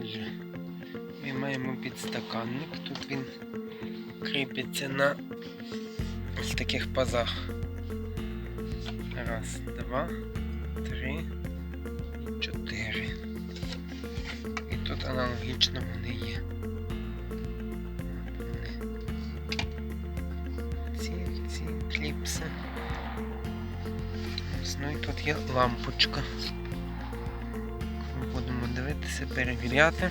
Отже, ми маємо підстаканник. Тут він кріпиться на ось таких пазах. Раз, два, три чотири. І тут аналогічно вони є. Ці, ці кліпси. Ну і тут є лампочка. Будемо дивитися, перевіряти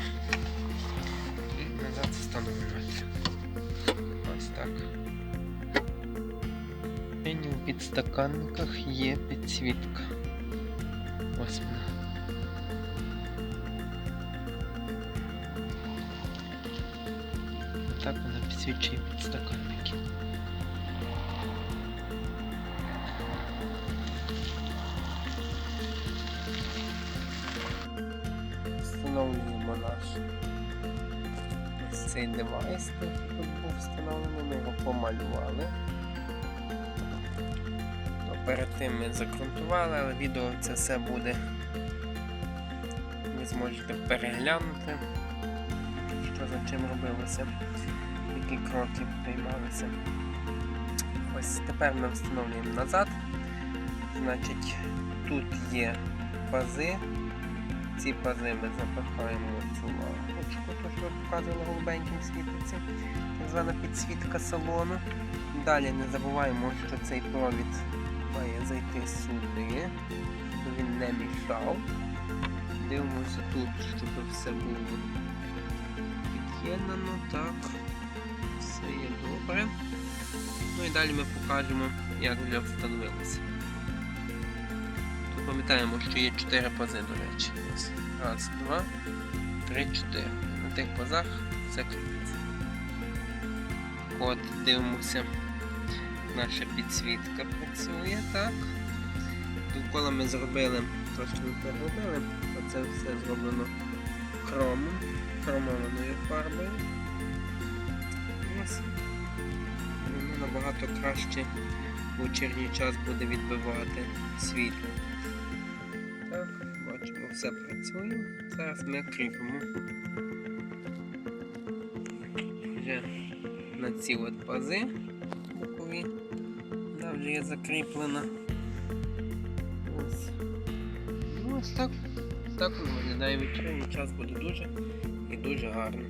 і назад встановлювати. Ось так. У підстаканниках є підсвітка. Ось вона. Так вона підсвічує підстаканники. Встановлюємо наш ось цей девайс, який тут був встановлений, ми його помалювали. Ну, Перед тим ми закрутували, але відео це все буде. Ви зможете переглянути, що за чим робилося, які кроки приймалися. Ось тепер ми встановлюємо назад. Значить, тут є пази. Ці пази ми запихаємо цю лампочку, то що показували голубеньким світиться, так звана підсвітка салону. Далі не забуваємо, що цей провід має зайти сюди, щоб він не мішав. Дивимося тут, щоб все було під'єднано, так. Все є добре. Ну і далі ми покажемо, як вже встановилося. Пам'ятаємо, що є 4 пази, до речі. Раз, два, три, чотири. На тих пазах все кріпиться. От, дивимося. Наша підсвітка працює, так. Довкола ми зробили, то що ми переробили, оце все зроблено хромом, хромованою фарбою. Воно набагато краще у вечірній час буде відбивати світло. Так, бачимо, все працює. Зараз ми кріпимо вже на ці от пази бокові. Вона вже є закріплена. Ось. Ну, ось так. Так виглядає вечірній час буде дуже і дуже гарно.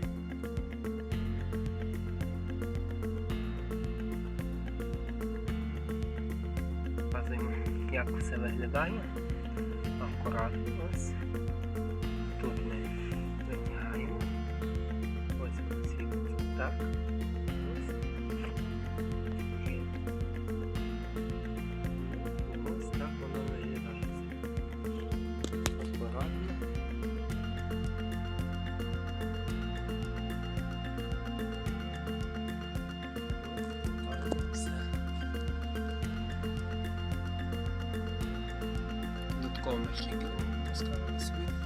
Показуємо, як все виглядає. Акуратно нас. Тут ми витягаємо. Ось так. Додатково ми ще поставили собі. Зручно, м'яко.